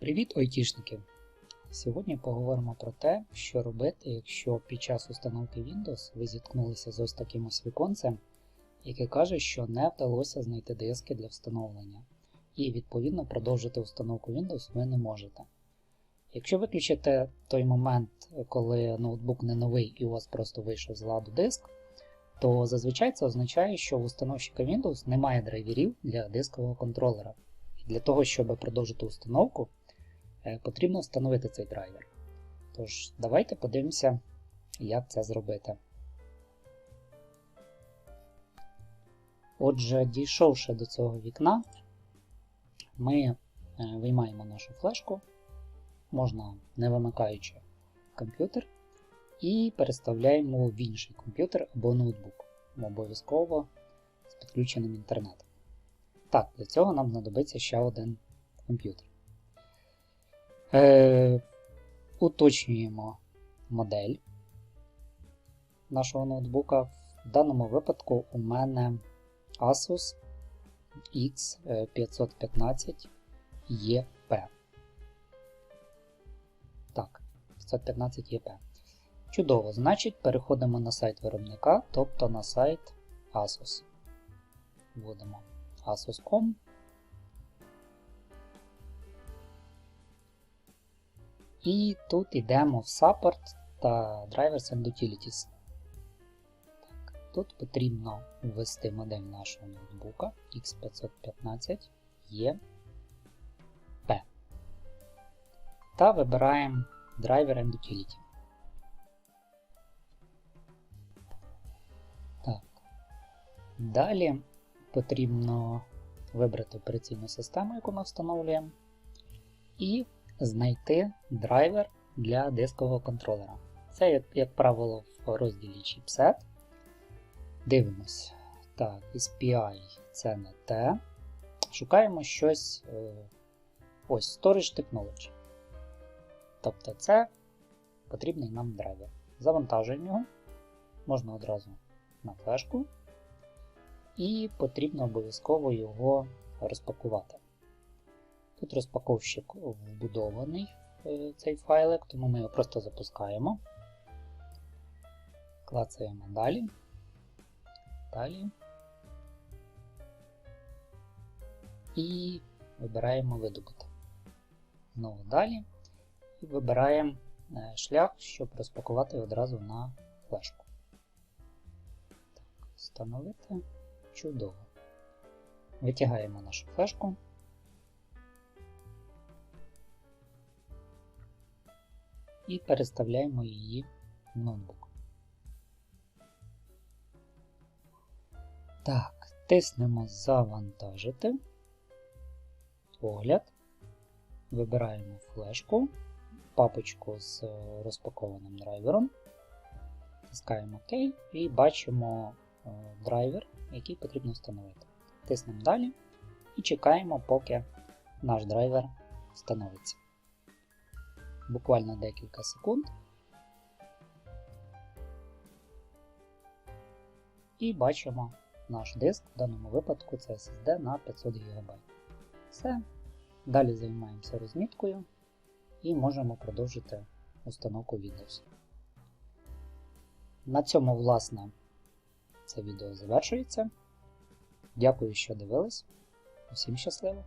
Привіт, айтішники! Сьогодні поговоримо про те, що робити, якщо під час установки Windows ви зіткнулися з ось таким ось віконцем, яке каже, що не вдалося знайти диски для встановлення, і відповідно продовжити установку Windows ви не можете. Якщо виключите той момент, коли ноутбук не новий і у вас просто вийшов з ладу диск, то зазвичай це означає, що у установщика Windows немає драйверів для дискового контролера. І для того, щоб продовжити установку, потрібно встановити цей драйвер. Тож, давайте подивимося, як це зробити. Отже, дійшовши до цього вікна, ми е, виймаємо нашу флешку, можна не вимикаючи комп'ютер, і переставляємо в інший комп'ютер або ноутбук, обов'язково з підключеним інтернетом. Так, для цього нам знадобиться ще один комп'ютер. Е, Уточнюємо модель нашого ноутбука. В даному випадку у мене Asus X515 EP. Так, 515 EP. Чудово, значить, переходимо на сайт виробника, тобто на сайт Asus. Вводимо asus.com. І тут йдемо в Support та Drivers and Utilities. Так, Тут потрібно ввести модель нашого ноутбука X515 EP. Та вибираємо Driver and Utility. Так. Далі потрібно вибрати операційну систему, яку ми встановлюємо. І знайти драйвер для дискового контролера. Це, як, як правило, в розділі Chipset. Дивимось. Так, SPI це не те. Шукаємо щось е, ось Storage Technology. Тобто це потрібний нам драйвер. Завантажуємо його, можна одразу на флешку, і потрібно обов'язково його розпакувати. Тут розпаковщик вбудований е, цей файлик, тому ми його просто запускаємо. Клацаємо далі. Далі. І вибираємо видобути. Знову далі. І вибираємо е, шлях, щоб розпакувати одразу на флешку. Так, Встановити. Чудово. Витягаємо нашу флешку. І переставляємо її в ноутбук. Так, тиснемо Завантажити, огляд, вибираємо флешку, папочку з розпакованим драйвером, тискаємо ОК і бачимо е, драйвер, який потрібно встановити. Тиснемо далі і чекаємо, поки наш драйвер встановиться буквально декілька секунд. І бачимо наш диск, в даному випадку це SSD на 500 ГБ. Все. Далі займаємося розміткою і можемо продовжити установку Windows. На цьому, власне, це відео завершується. Дякую, що дивились. Усім щасливо!